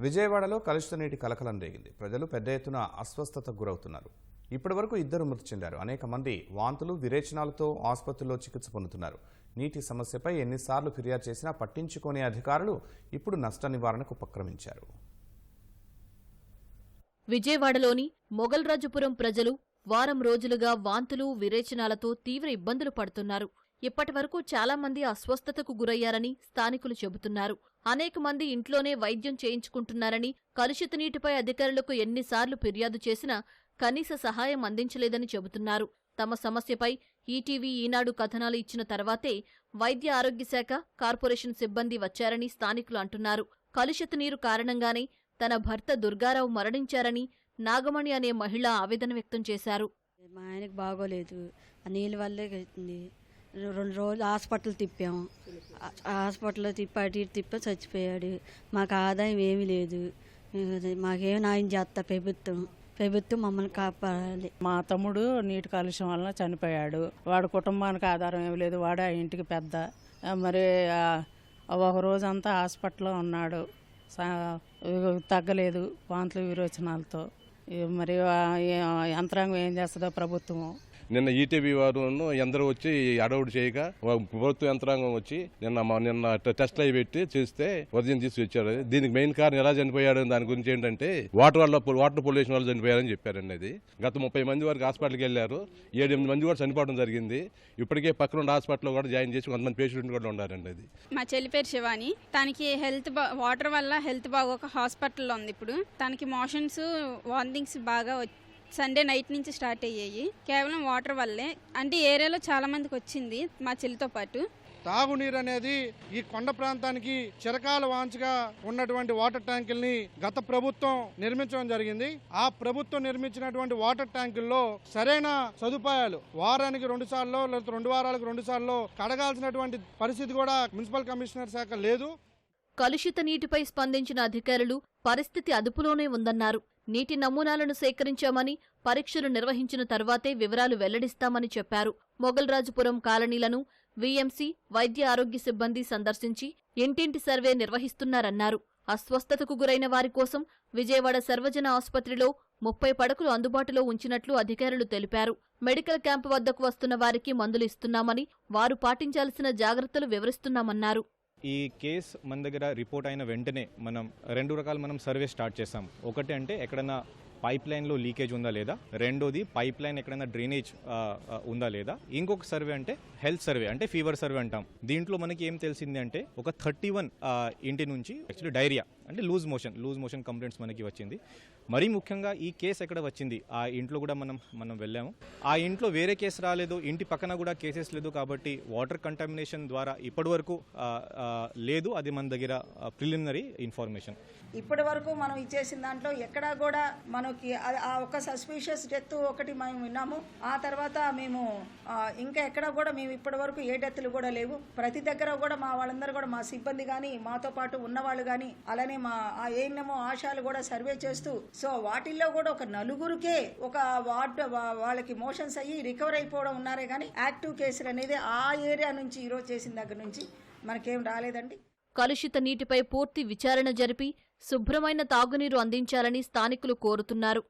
విజయవాడలో కలుషిత నీటి కలకలం రేగింది. ప్రజలు పెద్ద ఎత్తున అస్వస్థతకు గురవుతున్నారు. ఇప్పటివరకు ఇద్దరు మృతి చెందారు. అనేక మంది వాంతులు విరేచనాలతో ఆసుపత్రిలో చికిత్స పొందుతున్నారు. నీటి సమస్యపై ఎన్నిసార్లు ఫిర్యాదు చేసినా పట్టించుకోని అధికారులు ఇప్పుడు నష్ట నివారణకు ఉపక్రమించారు. విజయవాడలోని మొగల్రాజుపురం ప్రజలు వారం రోజులుగా వాంతులు విరేచనాలతో తీవ్ర ఇబ్బందులు పడుతున్నారు. ఇప్పటివరకు వరకు చాలామంది అస్వస్థతకు గురయ్యారని స్థానికులు చెబుతున్నారు. అనేక మంది ఇంట్లోనే వైద్యం చేయించుకుంటున్నారని కలుషిత నీటిపై అధికారులకు ఎన్నిసార్లు ఫిర్యాదు చేసినా కనీస సహాయం అందించలేదని చెబుతున్నారు. తమ సమస్యపై ఈటీవీ ఈనాడు కథనాలు ఇచ్చిన తర్వాతే వైద్య ఆరోగ్య శాఖ కార్పొరేషన్ సిబ్బంది వచ్చారని స్థానికులు అంటున్నారు. కలుషిత నీరు కారణంగానే తన భర్త దుర్గారావు మరణించారని నాగమణి అనే మహిళ ఆవేదన వ్యక్తం చేశారు. మా ఆయనకు బాగోలేదు. ఆ నీళ్ళ వల్లే అవుతుంది రెండు రోజులు హాస్పిటల్ తిప్పాము హాస్పిటల్లో తిప్పి అటు ఇటు తిప్పి చచ్చిపోయాడు. మాకు ఆదాయం ఏమీ లేదు. మాకేం న్యాయం చేస్తా ప్రభుత్వం. ప్రభుత్వం మమ్మల్ని కాపాడాలి. మా తమ్ముడు నీటి కాలుష్యం వలన చనిపోయాడు. వాడి కుటుంబానికి ఆధారం ఏమి లేదు. వాడే ఆ ఇంటికి పెద్ద. మరి ఒక రోజంతా హాస్పిటల్లో ఉన్నాడు. తగ్గలేదు వాంతులు విరోచనాలతో. మరి యంత్రాంగం ఏం చేస్తుందో ప్రభుత్వం నిన్న ఈటీవీ వారు ఎందరూ వచ్చి అడవుడు చేయక ప్రభుత్వ యంత్రాంగం వచ్చి నిన్న మా- నిన్న టెస్ట్ అయి పెట్టి చేస్తే ఉదయం తీసి వచ్చారు. దీనికి మెయిన్ కారణం ఎలా చనిపోయాడు దాని గురించి ఏంటంటే వాటర్ వల్ల వాటర్ పొల్యూషన్ వల్ల చనిపోయారని చెప్పారండి అది. గత ముప్పై మంది వరకు హాస్పిటల్కి వెళ్ళారు. ఏడు ఎనిమిది మంది కూడా చనిపోవడం జరిగింది. ఇప్పటికే పక్కన ఉన్న హాస్పిటల్లో కూడా జాయిన్ చేసి కొంతమంది పేషెంట్ కూడా ఉన్నారండి అది. మా చెల్లి పేరు శివాని. తనకి హెల్త్ బా వాటర్ వల్ల హెల్త్ బాగోక హాస్పిటల్లో ఉంది ఇప్పుడు. తనకి మోషన్స్ వాంతింగ్స్ బాగా వచ్చి సండే నైట్ నుంచి స్టార్ట్ అయ్యాయి. కేవలం వాటర్ వల్లే. అంటే ఏరియాలో చాలా మందికి వచ్చింది మా చెల్లితో పాటు. తాగునీరు అనేది ఈ కొండ ప్రాంతానికి చిరకాల వాంచగా ఉన్నటువంటి వాటర్ ట్యాంకుల్ని గత ప్రభుత్వం నిర్మించడం జరిగింది. ఆ ప్రభుత్వం నిర్మించినటువంటి వాటర్ ట్యాంకుల్లో సరైన సదుపాయాలు వారానికి రెండు సార్లు లేదా రెండు వారాలకు రెండు సార్లు కడగాల్సినటువంటి పరిస్థితి కూడా మున్సిపల్ కమిషనర్ శాఖ లేదు. కలుషిత నీటిపై స్పందించిన అధికారులు పరిస్థితి అదుపులోనే ఉందన్నారు. నీటి నమూనాలను సేకరించామని పరీక్షలు నిర్వహించిన తర్వాతే వివరాలు వెల్లడిస్తామని చెప్పారు. మొగల్రాజుపురం కాలనీలను వీఎంసీ వైద్య ఆరోగ్య సిబ్బంది సందర్శించి ఇంటింటి సర్వే నిర్వహిస్తున్నారన్నారు. అస్వస్థతకు గురైన వారి కోసం విజయవాడ సర్వజన ఆసుపత్రిలో ముప్పై పడకలు అందుబాటులో ఉంచినట్లు అధికారులు తెలిపారు. మెడికల్ క్యాంపు వద్దకు వస్తున్న వారికి మందులు ఇస్తున్నామని వారు పాటించాల్సిన జాగ్రత్తలు వివరిస్తున్నామన్నారు. ఈ కేస్ మన దగ్గర రిపోర్ట్ అయిన వెంటనే మనం రెండు రకాలు మనం సర్వే స్టార్ట్ చేసాం ఒకటి అంటే ఎక్కడన్నా పైప్ లైన్లో లీకేజ్ ఉందా లేదా? రెండోది పైప్ లైన్ ఎక్కడైనా డ్రైనేజ్ ఉందా లేదా? ఇంకొక సర్వే అంటే హెల్త్ సర్వే అంటే ఫీవర్ సర్వే అంటాం. దీంట్లో మనకి ఏం తెలిసింది అంటే ఒక థర్టీ వన్ ఇంటి నుంచి యాక్చువల్లీ డైరియా అంటే loose motion loose motion complaints మనకి వచ్చింది. మరీ ముఖ్యంగా ఈ కేసు ఎక్కడ వచ్చింది? ఆ ఇంట్లో కూడా మనం మనం వెళ్ళాము. ఆ ఇంట్లో వేరే కేసు రాలేదు ఇంటి పక్కన కూడా కేసెస్ లేదు కాబట్టి వాటర్ కంటామినేషన్ ద్వారా ఇప్పటి వరకు లేదు అది మన దగ్గర ప్రిలిమినరీ ఇన్ఫర్మేషన్ ఇప్పటి వరకు మనం ఇచ్చేసిన దాంట్లో ఎక్కడా కూడా మనం ఆ- ఆ ఒక సస్పీషియస్ డెత్ ఒకటి మేము విన్నాము. ఆ తర్వాత మేము ఇంకా ఎక్కడ కూడా మేము ఇప్పటి వరకు ఏ డెత్లు కూడా లేవు. ప్రతి దగ్గర కూడా మా వాళ్ళందరూ కూడా మా సిబ్బంది కానీ మాతో పాటు ఉన్నవాళ్ళు కానీ అలానే మా ఆ ఏఎన్ఎంఓ ఆశాలు కూడా సర్వే చేస్తూ సో వాటిల్లో కూడా ఒక నలుగురికే ఒక వార్డ్ వాళ్ళకి మోషన్స్ అయ్యి రికవర్ అయిపోవడం ఉన్నారే కానీ యాక్టివ్ కేసులు అనేది ఆ ఏరియా నుంచి ఈరోజు చేసిన దగ్గర నుంచి మనకేం రాలేదండి. కలుషిత నీటిపై పూర్తి విచారణ జరిపి శుభ్రమైన తాగునీరు అందించాలని స్థానికులు కోరుతున్నారు.